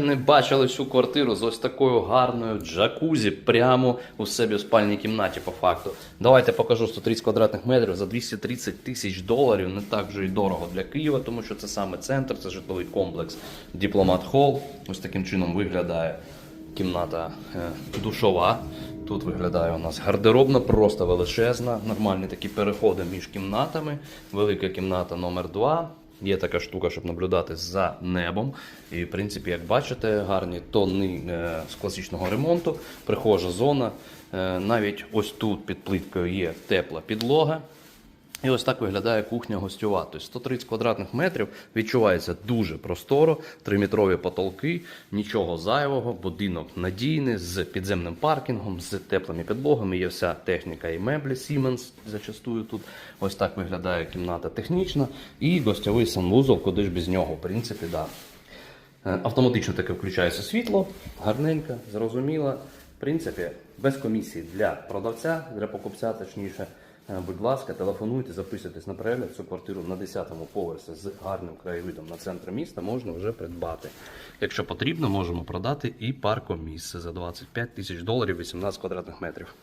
Не бачили цю квартиру з ось такою гарною джакузі прямо у себе в спальній кімнаті, по факту. Давайте покажу 130 квадратних метрів за 230 тисяч доларів. Не так вже й дорого для Києва, тому що це саме центр, це житловий комплекс Дипломат Холл. Ось таким чином виглядає кімната е, душова. Тут виглядає у нас гардеробна, просто величезна. Нормальні такі переходи між кімнатами. Велика кімната номер 2 Є така штука, щоб наблюдати за небом. І, в принципі, як бачите, гарні тони е, з класичного ремонту, прихожа зона. Е, навіть ось тут під плиткою є тепла підлога. І ось так виглядає кухня гостьова. Тобто 130 квадратних метрів відчувається дуже просторо, 3-метрові потолки, нічого зайвого, будинок надійний з підземним паркінгом, з теплими підлогами. Є вся техніка і меблі Siemens зачастую тут. Ось так виглядає кімната технічна. І гостьовий санвузол, куди ж без нього, в принципі, да. Е, Автоматично таке включається світло, гарненько, зрозуміло. В принципі, без комісії для продавця, для покупця, точніше. Е, Будь ласка, телефонуйте, записуйтесь на перегляд. Цю квартиру на 10-му поверсі з гарним краєвидом на центр міста можна вже придбати. Якщо потрібно, можемо продати і паркомісце за 25 тисяч доларів 18 квадратних метрів.